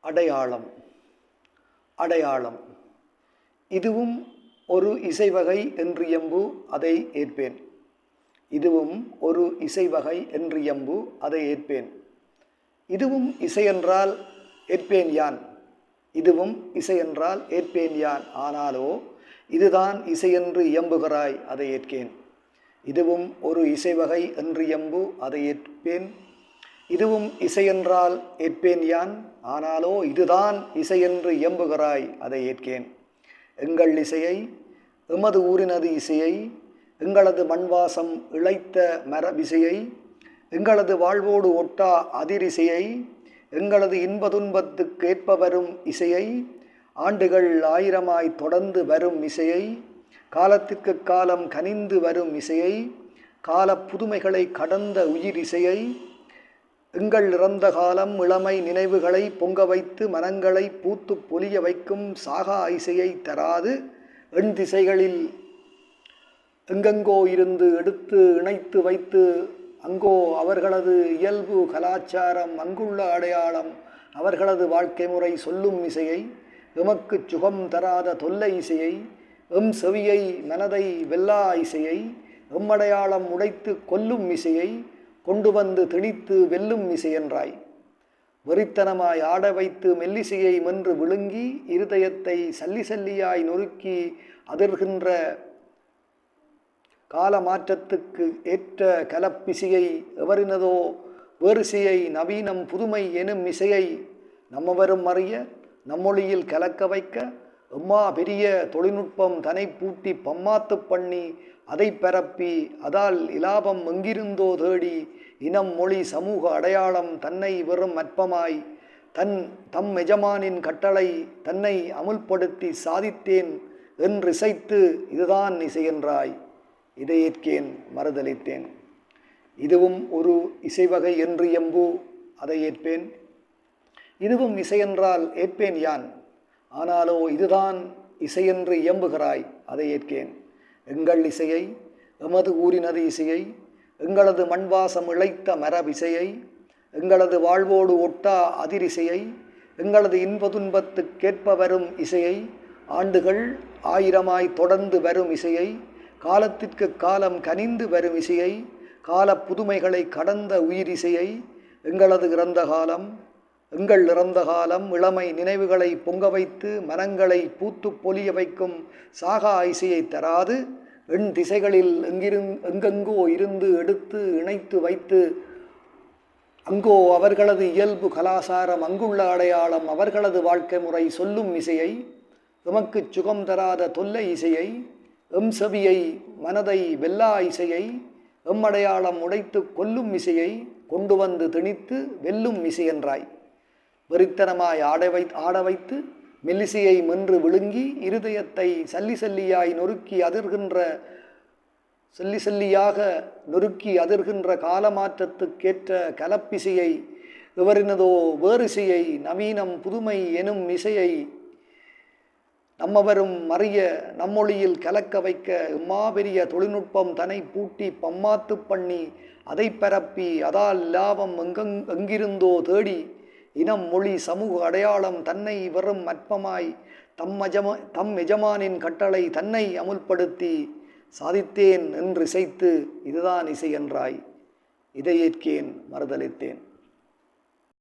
அடையாளம் அடையாளம். இதுவும் ஒரு இசை வகை என்றியம்பு அதை ஏற்பேன். இதுவும் ஒரு இசை வகை என்றியம்பு அதை ஏற்பேன். இதுவும் இசையென்றால் ஏற்பேன் யான்? இதுவும் இசையென்றால் ஏற்பேன் யான்? ஆனாலோ இதுதான் இசையென்று இயம்புகிறாய் அதை ஏற்கேன். இதுவும் ஒரு இசை வகை என்று எம்பு அதை ஏற்பேன். இதுவும் இசையென்றால் ஏற்பேன் யான்? ஆனாலோ இதுதான் இசை என்று இயம்புகிறாய் அதை ஏற்கேன். எங்கள் இசையை எமது ஊரினது இசையை எங்களது மண்வாசம் இழைத்த மரபிசையை எங்களது வாழ்வோடு ஒட்டா அதிரிசையை எங்களது இன்ப ஏற்ப வரும் இசையை ஆண்டுகள் ஆயிரமாய் தொடர்ந்து வரும் இசையை காலத்திற்கு காலம் கனிந்து வரும் இசையை கால புதுமைகளை கடந்த உயிர் இசையை எங்கள் இறந்த காலம் இளமை நினைவுகளை பொங்க வைத்து மனங்களை பூத்து பொலிய வைக்கும் சாகா இசையை தராது. எண் திசைகளில் எங்கெங்கோ இருந்து எடுத்து இணைத்து வைத்து அங்கோ அவர்களது இயல்பு கலாச்சாரம் அங்குள்ள அடையாளம் அவர்களது வாழ்க்கை முறை சொல்லும் இசையை எமக்கு சுகம் தராத தொல்லை இசையை எம் செவியை மனதை வெல்லா இசையை எம்மடையாளம் உடைத்து கொல்லும் இசையை கொண்டு வந்து திணித்து வெல்லும் இசையென்றாய் வெறித்தனமாய் ஆட வைத்து மெல்லிசையை மென்று விழுங்கி இருதயத்தை சல்லி சல்லியாய் நொறுக்கி அதிர்கின்ற கால மாற்றத்துக்கு ஏற்ற கலப்பிசையை எவரினதோ வேறுசையை நவீனம் புதுமை எனும் இசையை நம்மவரும் அறிய நம்மொழியில் கலக்க வைக்க எம்மா பெரிய தொழில்நுட்பம் தனை பூட்டி பம்மாத்து பண்ணி அதை பரப்பி அதால் இலாபம் எங்கிருந்தோ தேடி இனம் மொழி சமூக அடையாளம் தன்னை வெறும் அற்பமாய் தன் தம் எஜமானின் கட்டளை தன்னை அமுல்படுத்தி சாதித்தேன் என்றிசைத்து இதுதான் இசையென்றாய் இதை ஏற்கேன் மறுதளித்தேன் இதுவும் ஒரு இசைவகை என்று எம்பு அதை ஏற்பேன். இதுவும் இசையென்றால் ஏற்பேன் யான்? ஆனாலோ இதுதான் இசையென்று இயம்புகிறாய் அதை ஏற்கேன். எங்கள் இசையை எமது ஊரினது இசையை எங்களது மண்வாசம் இழைத்த மரபிசையை எங்களது வாழ்வோடு ஒட்டா அதிரிசையை எங்களது இன்ப துன்பத்துக்கேற்ப வரும் இசையை ஆண்டுகள் ஆயிரமாய் தொடர்ந்து வரும் இசையை காலத்திற்கு காலம் கனிந்து வரும் இசையை கால புதுமைகளை கடந்த உயிர் இசையை எங்களது இறந்த காலம் எங்கள் இறந்த காலம் இளமை நினைவுகளை பொங்க வைத்து மனங்களை பூத்து பொலிய வைக்கும் சாகா இசையை தராது. எண் திசைகளில் எங்கிருந் எங்கெங்கோ இருந்து எடுத்து இணைத்து வைத்து அங்கோ அவர்களது இயல்பு கலாசாரம் அங்குள்ள அடையாளம் அவர்களது வாழ்க்கை முறை சொல்லும் இசையை எமக்கு சுகம் தராத தொல்லை இசையை எம் செவியை மனதை வெல்லா இசையை எம்மடையாளம் உடைத்து கொல்லும் இசையை கொண்டு வந்து திணித்து வெல்லும் இசையென்றாய் வெறித்தனமாய் ஆட வை ஆட வைத்து மெல்லிசையை மென்று விழுங்கி இருதயத்தை சல்லி சல்லியாய் நொறுக்கி அதிர்கின்ற சொல்லி சொல்லியாக நொறுக்கி அதிர்கின்ற காலமாற்றத்துக்கேற்ற கலப்பிசையை இவரினதோ வேறிசையை நவீனம் புதுமை எனும் இசையை நம்மவரும் மறிய நம்மொழியில் கலக்க வைக்க இம்மாபெரிய தொழில்நுட்பம் தனை பூட்டி பம்மாத்து பண்ணி அதை பரப்பி அதால் லாபம் எங்கெங் எங்கிருந்தோ தேடி இனம் மொழி சமூக அடையாளம் தன்னை வெறும் அற்பமாய் தம் எஜமா தம் எஜமானின் கட்டளை தன்னை அமுல்படுத்தி சாதித்தேன் என்று இசைத்து இதுதான் இசை என்றாய். இதை ஏற்கேன் மறுதளித்தேன்